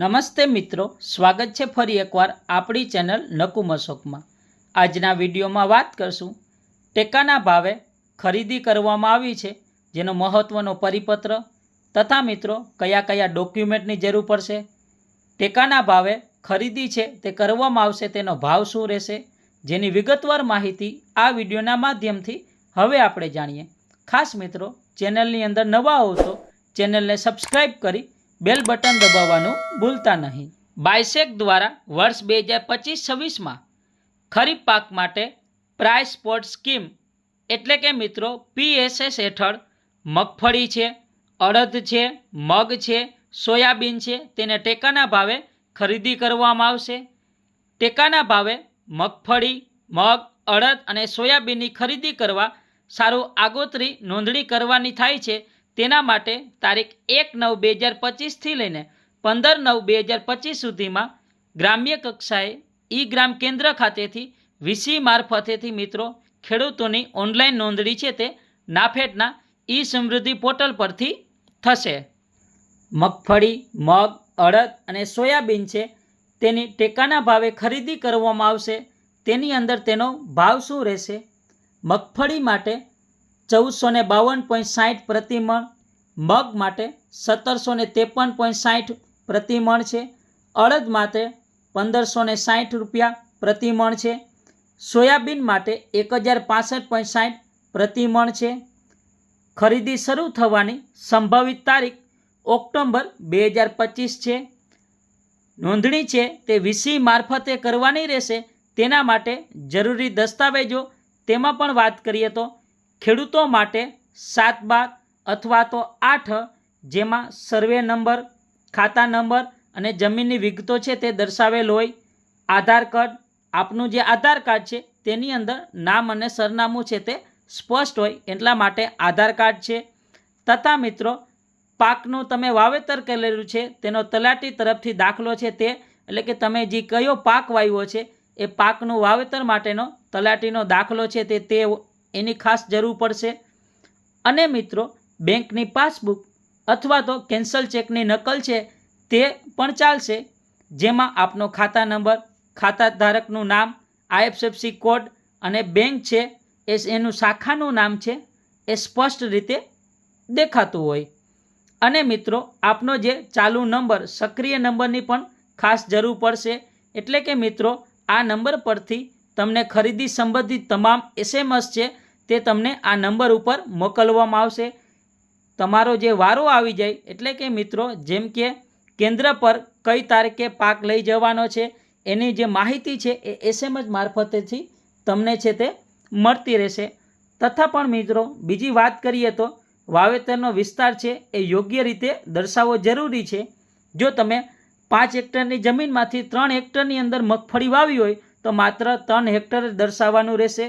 નમસ્તે મિત્રો, સ્વાગત છે ફરી એકવાર આપણી ચેનલ નકુમ અશોકમાં. આજના વિડીયોમાં વાત કરશું, ટેકાના ભાવે ખરીદી કરવામાં આવી છે, જેનો મહત્ત્વનો પરિપત્ર, તથા મિત્રો, કયા કયા ડોક્યુમેન્ટની જરૂર પડશે, ટેકાના ભાવે ખરીદી છે તે કરવામાં આવશે તેનો ભાવ શું રહેશે, જેની વિગતવાર માહિતી આ વિડીયોના માધ્યમથી હવે આપણે જાણીએ. ખાસ મિત્રો, ચેનલની અંદર નવા હો તો ચેનલને સબસ્ક્રાઈબ કરી બેલ બટન દબાવવાનું ભૂલતા નહીં. બાયસેક દ્વારા વર્ષ બે હજાર પચીસ છવ્વીસમાં ખરીફ પાક માટે પ્રાઇસ સ્પોર્ટ સ્કીમ એટલે કે મિત્રો પીએસએસ હેઠળ મગફળી છે, અડદ છે, મગ છે, સોયાબીન છે તેને ટેકાના ભાવે ખરીદી કરવામાં આવશે. ટેકાના ભાવે મગફળી, મગ, અડદ અને સોયાબીનની ખરીદી કરવા સારું આગોતરી નોંધણી કરવાની થાય છે તેના માટે તારીખ એક નવ બે હજાર પચીસથી લઈને પંદર નવ બે હજાર પચીસ સુધીમાં ગ્રામ્ય કક્ષાએ ઈ ગ્રામ કેન્દ્ર ખાતેથી વીસી મારફતેથી મિત્રો ખેડૂતોની ઓનલાઈન નોંધણી છે તે નાફેડના ઈ સમૃદ્ધિ પોર્ટલ પરથી થશે. મગફળી, મગ, અડદ અને સોયાબીન છે તેની ટેકાના ભાવે ખરીદી કરવામાં આવશે. તેની અંદર તેનો ભાવ શું રહેશે? મગફળી માટે ચૌદસો ને બાવન પોઈન્ટ સાઠ પ્રતિમણ મગ માટે સત્તરસો ને ત્રેપન પોઈન્ટ સાઠ પ્રતિમણ છે. અડદ માટે પંદરસો ને સાઠ રૂપિયા પ્રતિમણ છે. સોયાબીન માટે એક હજાર પાસઠ પોઈન્ટ સાઠ પ્રતિમણ છે. ખરીદી શરૂ થવાની સંભવિત તારીખ ઓક્ટોબર બે હજાર પચીસ છે. નોંધણી છે તે વીસી મારફતે કરવાની રહેશે. તેના માટે જરૂરી દસ્તાવેજો તેમાં પણ વાત કરીએ તો ખેડૂતો માટે સાત બાર અથવા તો આઠ, જેમાં સર્વે નંબર, ખાતા નંબર અને જમીનની વિગતો છે તે દર્શાવેલ હોય. આધાર કાર્ડ, આપનું જે આધાર કાર્ડ છે તેની અંદર નામ અને સરનામું છે તે સ્પષ્ટ હોય એટલા માટે આધાર કાર્ડ છે. તથા મિત્રો, પાકનું તમે વાવેતર કરેલું છે તેનો તલાટી તરફથી દાખલો છે તે, એટલે કે તમે જે કયો પાક વાવ્યો છે એ પાકનું વાવેતર માટેનો તલાટીનો દાખલો છે તે તે એની ખાસ જરૂર પડશે. અને મિત્રો, બેંકની પાસબુક અથવા તો કેન્સલ ચેકની નકલ છે તે પણ ચાલશે. જેમાં આપનો ખાતા નંબર ખાતા ધારકનું નામ, આઈએફએફસી કોડ અને બેંક છે એ એનું શાખાનું નામ છે એ સ્પષ્ટ રીતે દેખાતું હોય. અને મિત્રો, આપનો જે ચાલુ નંબર, સક્રિય નંબરની પણ ખાસ જરૂર પડશે. એટલે કે મિત્રો, આ નંબર પરથી તમને ખરીદી સંબંધિત તમામ એસએમએસ છે, તે તમને આ નંબર ઉપર મોકલવામાં આવશે. તમારો જે વારો આવી જાય, એટલે કે મિત્રો, જેમ કે કેન્દ્ર પર કઈ તારીખે પાક લઈ જવાનો છે, એની જે માહિતી છે, એ એસએમએસ મારફતેથી તમને છે તે મળતી રહેશે. તથા પણ મિત્રો, બીજી વાત કરીએ તો, વાવેતરનો વિસ્તાર છે, એ યોગ્ય રીતે દર્શાવવો જરૂરી છે. જો તમે પાંચ હેક્ટરની જમીનમાંથી ત્રણ હેક્ટરની અંદર મગફળી વાવી હોય તો માત્ર ત્રણ હેક્ટર દર્શાવવાનું રહેશે.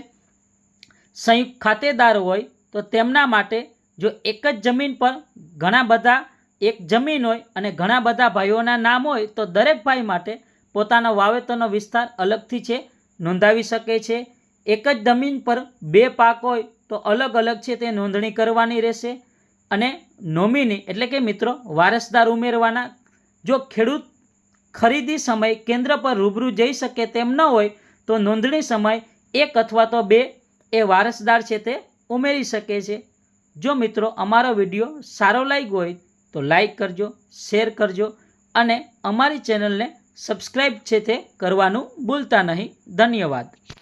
સંયુક્ત ખાતેદાર હોય તો તેમના માટે જો એક જ જમીન પર ઘણા બધા એક જમીન હોય અને ઘણા બધા ભાઈઓના નામ હોય તો દરેક ભાઈ માટે પોતાનો વાવેતરનો વિસ્તાર અલગથી છે, નોંધાવી શકે છે. એક જ જમીન પર બે પાક હોય તો અલગ અલગ છે તે નોંધણી કરવાની રહેશે. અને નોમિની એટલે કે મિત્રો વારસદાર ઉમેરવાના. જો ખેડૂત ખરીદી સમય કેન્દ્ર પર રૂબરૂ જઈ શકે તેમ ન હોય, તો નોંધણી સમય એક અથવા તો બે એ વારસદાર છે તે ઉમેરી શકે છે. જો મિત્રો અમારો વીડિયો સારો લાગ્યો હોય, તો લાઈક કરજો, શેર કરજો અને અમારી ચેનલને સબસ્ક્રાઈબ છે તે કરવાનું ભૂલતા નહીં. ધન્યવાદ.